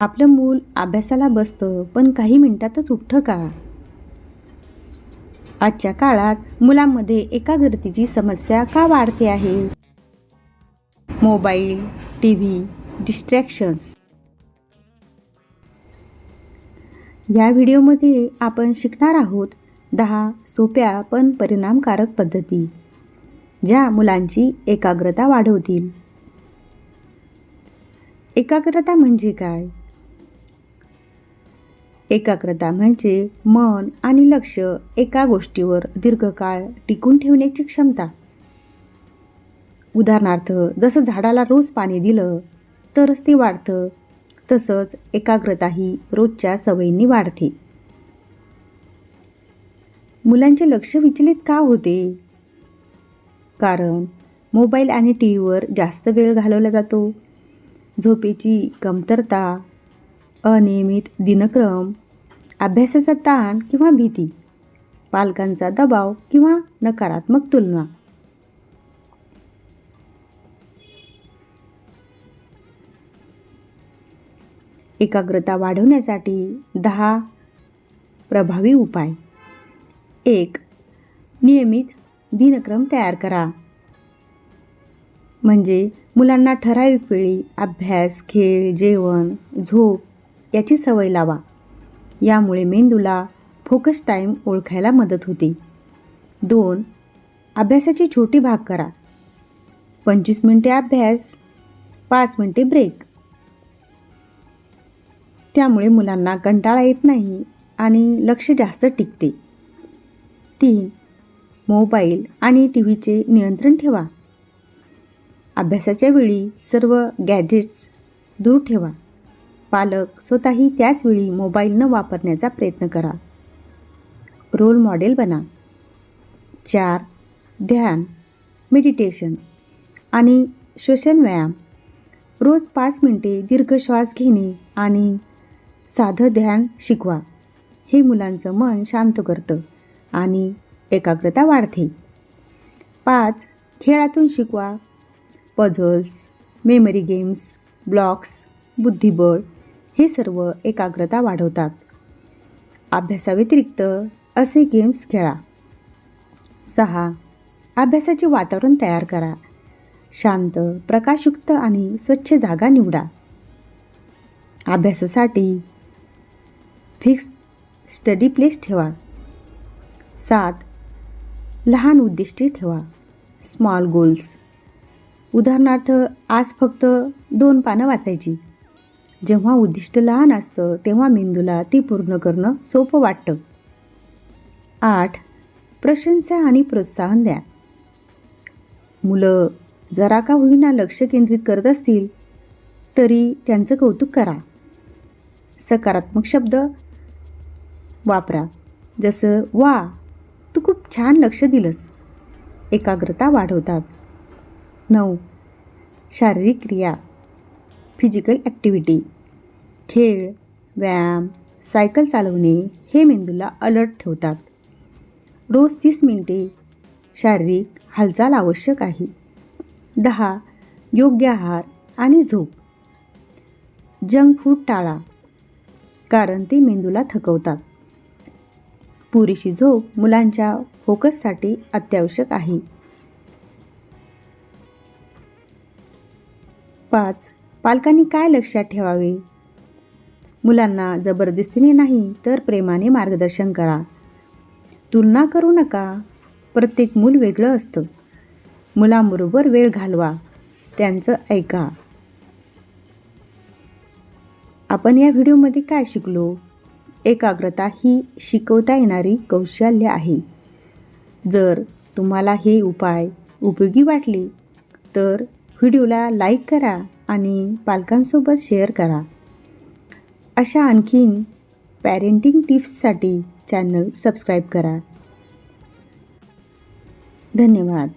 आपलं मूल अभ्यासाला बसतं पण काही मिनिटातच उठतं का? आजच्या काळात मुलांमध्ये एकाग्रतेची समस्या का वाढते आहे? मोबाईल टी व्ही डिस्ट्रॅक्शन्स या व्हिडिओमध्ये आपण शिकणार आहोत दहा सोप्या पण परिणामकारक पद्धती ज्या मुलांची एकाग्रता वाढवतील. एकाग्रता म्हणजे काय? एकाग्रता म्हणजे मन आणि लक्ष एका गोष्टीवर दीर्घकाळ टिकून ठेवण्याची क्षमता. उदाहरणार्थ जसं झाडाला रोज पाणी दिलं तरच ते वाढतं तसंच एकाग्रताही रोजच्या सवयींनी वाढते. मुलांचे लक्ष विचलित का होते? कारण मोबाईल आणि टी व्हीवर जास्त वेळ घालवला जातो. झोपेची कमतरता अनियमित दिनक्रम अभ्यासाचा ताण किंवा भीती पालकांचा दबाव किंवा नकारात्मक तुलना. एकाग्रता वाढवण्यासाठी दहा प्रभावी उपाय. एक नियमित दिनक्रम तयार करा. म्हणजे मुलांना ठराविक वेळी अभ्यास खेळ जेवण झोप याची सवय लावा. यामुळे मेंदूला फोकस टाईम ओळखायला मदत होते. दोन अभ्यासाचे छोटी भाग करा. पंचवीस मिनटे अभ्यास पाच मिनटे ब्रेक त्यामुळे मुलांना कंटाळा येत नाही आणि लक्ष जास्त टिकते. तीन मोबाईल आणि टी व्हीचे नियंत्रण ठेवा. अभ्यासाच्या वेळी सर्व गॅजेट्स दूर ठेवा. पालक स्वतःही त्याच वेळी मोबाईल न वापरण्याचा प्रयत्न करा. रोल मॉडेल बना. चार ध्यान मेडिटेशन आणि श्वसन व्यायाम. रोज पाच मिनटे दीर्घ श्वास घेणे आणि साधं ध्यान शिकवा. हे मुलांचं मन शांत करतं आणि एकाग्रता वाढते. पाच खेळातून शिकवा. पझल्स मेमरी गेम्स ब्लॉक्स बुद्धिबळ हे सर्व एकाग्रता वाढवतात. अभ्यासाव्यतिरिक्त असे गेम्स खेळा. सहा. अभ्यासाचे वातावरण तयार करा. शांत प्रकाशयुक्त आणि स्वच्छ जागा निवडा. अभ्यासासाठी फिक्स स्टडी प्लेस ठेवा. सात. लहान उद्दिष्टे ठेवा. स्मॉल गोल्स उदाहरणार्थ आज फक्त दोन पानं वाचायची. जेव्हा उद्दिष्ट लहान असतं तेव्हा मेंदूला ती पूर्ण करणं सोपं वाटतं. आठ. प्रशंसा आणि प्रोत्साहन द्या. मुलं जरा का होईना लक्ष केंद्रित करत असतील तरी त्यांचं कौतुक करा. सकारात्मक शब्द वापरा. जसं वा तू खूप छान लक्ष दिलंस. एकाग्रता वाढवतात. नऊ. शारीरिक क्रिया. फिजिकल ॲक्टिव्हिटी खेळ व्यायाम सायकल चालवणे हे मेंदूला अलर्ट ठेवतात. रोज तीस मिनिटे शारीरिक हालचाल आवश्यक आहे. दहा. योग्य आहार आणि झोप. जंक फूड टाळा कारण ते मेंदूला थकवतात. पुरेशी झोप मुलांच्या फोकससाठी अत्यावश्यक आहे. पाच. पालकांनी काय लक्षात ठेवावे? मुलांना जबरदस्तीने नाही तर प्रेमाने मार्गदर्शन करा. तुलना करू नका. प्रत्येक मूल वेगळं असतं. मुलांबरोबर वेळ घालवा. त्यांचं ऐका. आपण या व्हिडिओमध्ये काय शिकलो? एकाग्रता ही शिकवता येणारी कौशल्य आहे. जर तुम्हाला हे उपाय उपयोगी वाटले तर व्हिडिओला लाईक करा आणि पालकांसोबत शेअर करा. अशा आणखीन पॅरेंटिंग टिप्ससाठी चॅनल सबस्क्राईब करा. धन्यवाद.